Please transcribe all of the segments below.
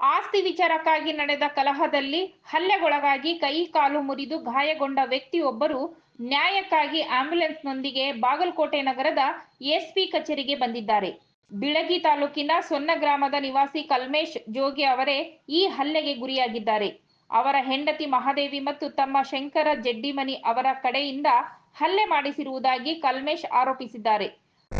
ಆಸ್ತಿ ವಿಚಾರಕ್ಕಾಗಿ ನಡೆದ ಕಲಹದಲ್ಲಿ ಹಲ್ಲೆಗೊಳಗಾಗಿ ಕೈ ಕಾಲು ಮುರಿದು ಗಾಯಗೊಂಡ ವ್ಯಕ್ತಿಯೊಬ್ಬರು ನ್ಯಾಯಕ್ಕಾಗಿ ಆಂಬ್ಯುಲೆನ್ಸ್ನೊಂದಿಗೆ ಬಾಗಲಕೋಟೆ ನಗರದ ಎಸ್ಪಿ ಕಚೇರಿಗೆ ಬಂದಿದ್ದಾರೆ. ಬಿಳಗಿ ತಾಲೂಕಿನ ಸೊನ್ನ ಗ್ರಾಮದ ನಿವಾಸಿ ಕಲ್ಮೇಶ್ ಜೋಗಿ ಅವರೇ ಈ ಹಲ್ಲೆಗೆ ಗುರಿಯಾಗಿದ್ದಾರೆ. ಅವರ ಹೆಂಡತಿ ಮಹಾದೇವಿ ಮತ್ತು ತಮ್ಮ ಶಂಕರ ಜಡ್ಡಿಮನಿ ಅವರ ಕಡೆಯಿಂದ ಹಲ್ಲೆ ಮಾಡಿಸಿರುವುದಾಗಿ ಕಲ್ಮೇಶ್ ಆರೋಪಿಸಿದ್ದಾರೆ.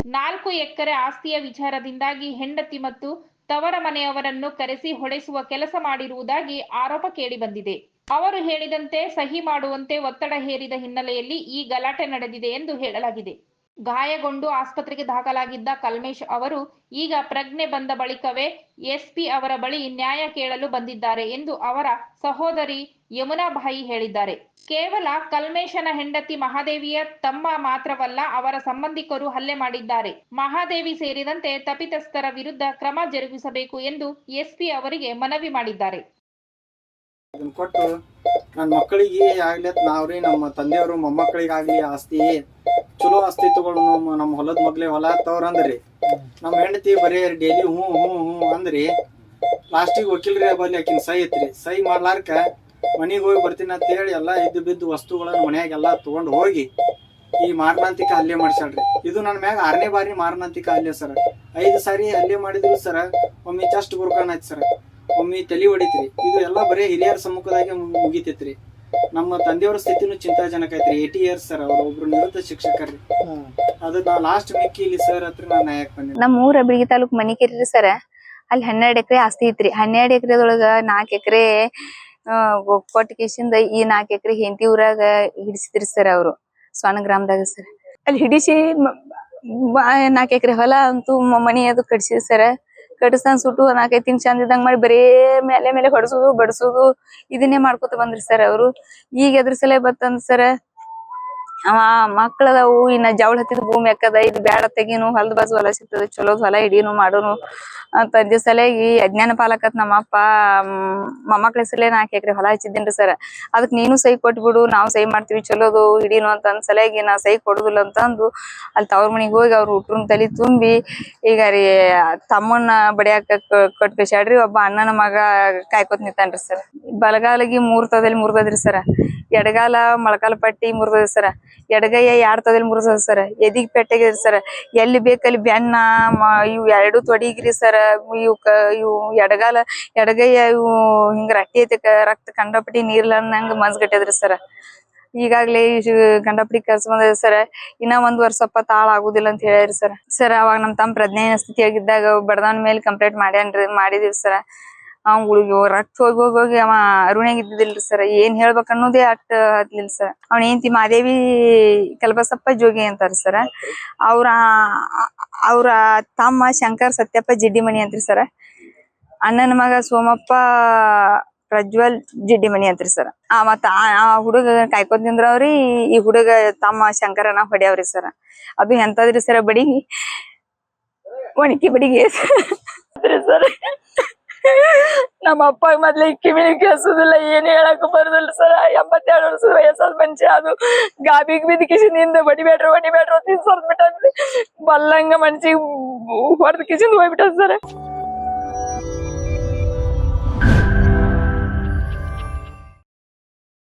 ನಾಲ್ಕು ಎಕರೆ ಆಸ್ತಿಯ ವಿಚಾರದಿಂದಾಗಿ ಹೆಂಡತಿ ಮತ್ತು ತವರ ಮನೆಯವರನ್ನು ಕರೆಸಿ ಹೊಡೆಸುವ ಕೆಲಸ ಮಾಡಿರುವುದಾಗಿ ಆರೋಪ ಕೇಳಿಬಂದಿದೆ. ಅವರು ಹೇಳಿದಂತೆ ಸಹಿ ಮಾಡುವಂತೆ ಒತ್ತಡ ಹೇರಿದ ಹಿನ್ನೆಲೆಯಲ್ಲಿ ಈ ಗಲಾಟೆ ನಡೆದಿದೆ ಎಂದು ಹೇಳಲಾಗಿದೆ. ಗಾಯಗೊಂಡು ಆಸ್ಪತ್ರೆಗೆ ದಾಖಲಾಗಿದ್ದ ಕಲ್ಮೇಶ್ ಅವರು ಈಗ ಪ್ರಜ್ಞೆ ಬಂದ ಬಳಿಕವೇ ಎಸ್ಪಿ ಅವರ ಬಳಿ ನ್ಯಾಯ ಕೇಳಲು ಬಂದಿದ್ದಾರೆ ಎಂದು ಅವರ ಸಹೋದರಿ ಯಮುನಾಬಾಯಿ ಹೇಳಿದ್ದಾರೆ. ಕೇವಲ ಕಲ್ಮೇಶನ ಹೆಂಡತಿ ಮಹಾದೇವಿಯ ತಮ್ಮ ಮಾತ್ರವಲ್ಲ, ಅವರ ಸಂಬಂಧಿಕರು ಹಲ್ಲೆ ಮಾಡಿದ್ದಾರೆ. ಮಹಾದೇವಿ ಸೇರಿದಂತೆ ತಪಿತಸ್ಥರ ವಿರುದ್ಧ ಕ್ರಮ ಜರುಗಿಸಬೇಕು ಎಂದು ಎಸ್ಪಿ ಅವರಿಗೆ ಮನವಿ ಮಾಡಿದ್ದಾರೆ. ಅದನ್ನ ಕೊಟ್ಟು ನನ್ನ ಮಕ್ಕಳಿಗೆ ಆಗ್ಲಿ ನಾವ್ರಿ, ನಮ್ಮ ತಂದೆಯವರು ಮೊಮ್ಮಕ್ಕಳಿಗಾಗ್ಲಿ ಆಸ್ತಿ, ಚಲೋ ಆಸ್ತಿ ತಗೊಂಡು ನಮ್ಮ ನಮ್ಮ ಹೊಲದ ಮಗ್ಲೆ ಹೊಲ ಅಂದ್ರಿ. ನಮ್ಮ ಹೆಂಡತಿ ಬರೀ ಡೈಲಿ ಹ್ಞೂ ಹ್ಞೂ ಹ್ಞೂ ಅಂದ್ರಿ. ಲಾಸ್ಟಿಗೆ ವಕೀಲ್ರಿ ಬಲ್ಲಿ ಆಕಿನ ಸೈ ಐತ್ರಿ. ಸೈ ಮಾಡ್ಲಾರ್ಕ ಮನೆಗೆ ಹೋಗಿ ಬರ್ತೀನಿ ಅಂತ ಹೇಳಿ ಎಲ್ಲ ಇದ್ದು ಬಿದ್ದು ವಸ್ತುಗಳನ್ನ ಮನೆಯಾಗೆಲ್ಲ ತಗೊಂಡು ಹೋಗಿ ಈ ಮಾರಣಾಂತಿಕ ಹಲ್ಲೆ ಮಾಡ್ಸ್ಯಾಳ್ರಿ. ಇದು ನನ್ನ ಮ್ಯಾಗ ಆರನೇ ಬಾರಿ ಮಾರಣಾಂತಿಕ ಹಲ್ಲೆ ಸರ್. ಐದು ಸಾರಿ ಹಲ್ಲೆ ಮಾಡಿದ್ರು ಸರ್, ಒಮ್ಮೆ ಚಸ್ಟ್ ಗುರ್ಕಾನ್ ಸರ್. ಒಮ್ಮೆ ತಲೆ ಹೊಡಿತ್ರಿ. ಇದು ಎಲ್ಲ ಬರೀ ಹಿರಿಯರ ಸಮ್ಮುಖದಾಗೆ ಮುಗಿತೈತ್ರಿ. ನಮ್ಮ ತಂದೆಯವರ ಸ್ಥಿತಿನೂ ಚಿಂತಾಜನಕ ಐತ್ರಿ. ಏಟಿ ಇಯರ್ಸ್ ಸರ್ ಅವ್ರ ಒಬ್ರು ನಿವೃತ್ತ ಶಿಕ್ಷಕರ್ರಿ ಅದು ನಾ ಲಾಸ್ಟ್ ಇಲ್ಲಿ ಸರ್ ಹತ್ರ ನಾ ನಾಯಕ್ ಬಂದೆ ನಮ್ಮ ಊರ ಬಿಳಿಗಿ ತಾಲೂಕ್ ಮನಿಕೇರಿ ಸರ್ ಅಲ್ಲಿ ಹನ್ನೆರಡ್ ಎಕರೆ ಆಸ್ತಿ ಐತ್ರಿ. ಹನ್ನೆರಡು ಎಕರೆದೊಳಗ ನಾಲ್ಕು ಎಕರೆ ಕೊಟ್ಟ ಕೇಶಿಂದ ಈ ನಾಲ್ಕು ಎಕರೆ ಹೆಂಡತಿ ಊರಾಗ ಹಿಡಿಸಿದ್ರಿ ಸರ್ ಅವರು. ಸ್ವಾನ ಗ್ರಾಮದಾಗ ಸರ್ ಅಲ್ಲಿ ಹಿಡಿಸಿ ನಾಲ್ಕು ಎಕರೆ ಹೊಲ ಅಂತೂ ಮನಿ ಅದು ಕಟ್ಸಿದ್ರಿ ಸರ್ ಕಟ್ಟಿಸ್ತಾನ ಸುಟ್ಟು ನಾಲ್ಕೈದು ತಿಂಗ್ ಚಂದ ಇದ್ದಂಗ ಮಾಡಿ ಬರೇ ಮೇಲೆ ಮೇಲೆ ಹೊಡ್ಸುದು, ಬಡ್ಸುದು, ಇದನ್ನೇ ಮಾಡ್ಕೊತ ಬಂದ್ರಿ ಸರ್ ಅವ್ರು. ಈಗ ಎದ್ರ ಸಲ ಬತ್ತಂದ್ ಸರ್ ಅವ ಮಕ್ಕಳದಾವು ಇನ್ನ ಜವಳ ಹತ್ತಿದ ಭೂಮಿ ಅಕ್ಕದ ಇದು ಬ್ಯಾಡ ತೆಗೀನು, ಹೊಲದ ಬಾಜು ಹೊಲ ಸಿಗ್ತದ, ಚಲೋ ಹೊಲ ಹಿಡೀನು ಮಾಡೋನು ಅಂತ ಅಂದ ಸಲಗಿ ಅಜ್ಞಾನ ಪಾಲಕತ್ ನಮ್ಮ ಅಪ್ಪ ಮೊಮ್ಮಕ್ಳ ಹೆಸರಲ್ಲೇ ನಾಲ್ಕು ಹೊಲ ಹಚ್ಚಿದ್ದೇನ್ರಿ ಸರ್. ಅದಕ್ಕೆ ನೀನು ಸಹಿ ಕೊಟ್ಬಿಡು, ನಾವು ಸಹಿ ಮಾಡ್ತೀವಿ, ಚಲೋದು ಹಿಡೀನು ಅಂತ ಅಂದ್ ಸಲಗಿ ನಾ ಸಹಿ ಕೊಡುದಿಲ್ಲ ಅಂತಂದು ಅಲ್ಲಿ ತವ್ರ ಮನಿಗ್ ಹೋಗಿ ಅವ್ರ ಹುಟ್ರನ್ ತಲಿ ತುಂಬಿ ಈಗ ರೀ ತಮ್ಮನ್ನ ಬಡಿಯಾಕ ಕೊಟ್ ಕಳ್ಸ್ಯಾಡ್ರಿ ಒಬ್ಬ ಅಣ್ಣನ ಮಗ ಕಾಯ್ಕೊತ್ ನಿಂತಾನ್ರಿ ಸರ್. ಬಲಗಾಲಿಗೆ ಮೂರ್ತದಲ್ಲಿ ಮುರ್ದದ್ರಿ ಸರ್. ಎಡಗಾಲ ಮೊಳಕಾಲ ಪಟ್ಟಿ ಮುರ್ದದ್ರಿ ಸರ. ಎಡಗೈಯ ಎರಡ್ ತೊದಲ್ ಮುರಿದದ ಸರ್ ಎದಿಗ್ ಪೆಟ್ಟಾಗಿದೆ ಸರ್ ಎಲ್ಲಿ ಬೇಕಲ್ಲಿ ಬೆನ್ನ ಇವು ಎರಡು ತೊಡಿಗ್ರಿ ಸರ್ ಇವು ಕ, ಇವು ಎಡಗಾಲ, ಎಡಗೈಯ ಇವು ಹಿಂಗ ರಟ್ಟಿ ಐತಿ ರಕ್ತ ಕಂಡಪಟ್ಟಿ ನೀರ್ಲನ್ನಂಗ ಮನ್ಸ್ಗಟ್ಟದ್ರಿ ಸರ್ ಈಗಾಗ್ಲೇ ಗಂಡಪಡಿ ಕರ್ಸ್ ಬಂದಿದೆ ಸರ್ ಇನ್ನ ಒಂದ್ ವರ್ಷಪ್ಪ ತಾಳ ಆಗುದಿಲ್ಲ ಅಂತ ಹೇಳ್ಯಾರಿ ಸರ್ ಸರ್ ಅವಾಗ ನಮ್ ತಮ್ಮ ಪ್ರಜ್ಞೆ ಸ್ಥಿತಿಯಾಗಿದ್ದಾಗ ಬಡದವನ ಮೇಲೆ ಕಂಪ್ಲೇಂಟ್ ಮಾಡ್ಯಾನ್ರಿ, ಮಾಡಿದಿವಿ ಸರ ಅವ್ನ್ ಗುಳಿಗೆ ರಕ್ತ ಹೋಗಿ ಹೋಗಿ ಅವ ಅರುಣ್ಯಾಗ ಇದ್ದಿದ್ದಿಲ್ರಿ ಸರ್ ಏನ್ ಹೇಳ್ಬೇಕ್ ಅನ್ನೋದೇ ಅಟ್ ಹತ್ಲಿಲ್ಲ ಸರ್ ಅವ್ನ ಹೆಂಡತಿ ಮಾದೇವಿ ಕಲ್ಬಸಪ್ಪ ಜೋಗಿ ಅಂತಾರ ಸರ್ ಅವ್ರ ಅವ್ರ ತಮ್ಮ ಶಂಕರ್ ಸತ್ಯಪ್ಪ ಜಿಡ್ಡಿಮಣಿ ಅಂತ್ರಿ ಸರ್ ಅಣ್ಣನ ಮಗ ಸೋಮಪ್ಪ ಪ್ರಜ್ವಲ್ ಜಿಡ್ಡಿಮಣಿ ಅಂತ್ರಿ ಸರ್ ಆ, ಮತ್ತ ಆ- ಹುಡುಗ ಕಾಯ್ಕೊಂಡ್ ನಿಂದ್ರವ್ರಿ. ಈ ಹುಡುಗ ತಮ್ಮ ಶಂಕರನ ಹೊಡ್ಯಾವ್ರಿ ಸರ್ ಅದು ಎಂತದ್ರಿ ಸರ್ ಬಡಿಗಿ ಒಣಕಿ ಬಡಿಗೆ? ಸರ್ ನಮ್ಮ ಅಪ್ಪ ಮೊದ್ಲು ಕಿವಿನಿ ಕೇಳಿಸೋದಿಲ್ಲ, ಏನು ಹೇಳಕ್ ಬರೋದಿಲ್ಲ ಸರ್. ಎಂಬತ್ತೆರಡು ವರ್ಷದ ವಯಸ್ಸಾದ ಮನುಷ್ಯ ಅದು. ಗಾಬಿಗ್ ಬಿದ್ದ ಕಿಶಿನಿಂದ ಬಡಿಬೇಡ್ರಿ ಬಡಿಬೇಡ್ರಿ ಅಂತ ಸರ್ಬಿಟ್ಟಾನ್ರಿ ಬಲ್ಲಂಗ ಮನ್ಸಿಗೆ ಹೊಡೆದ ಕಿಶಿಂದ ಹೋಗ್ಬಿಟ್ಟ ಸರ್.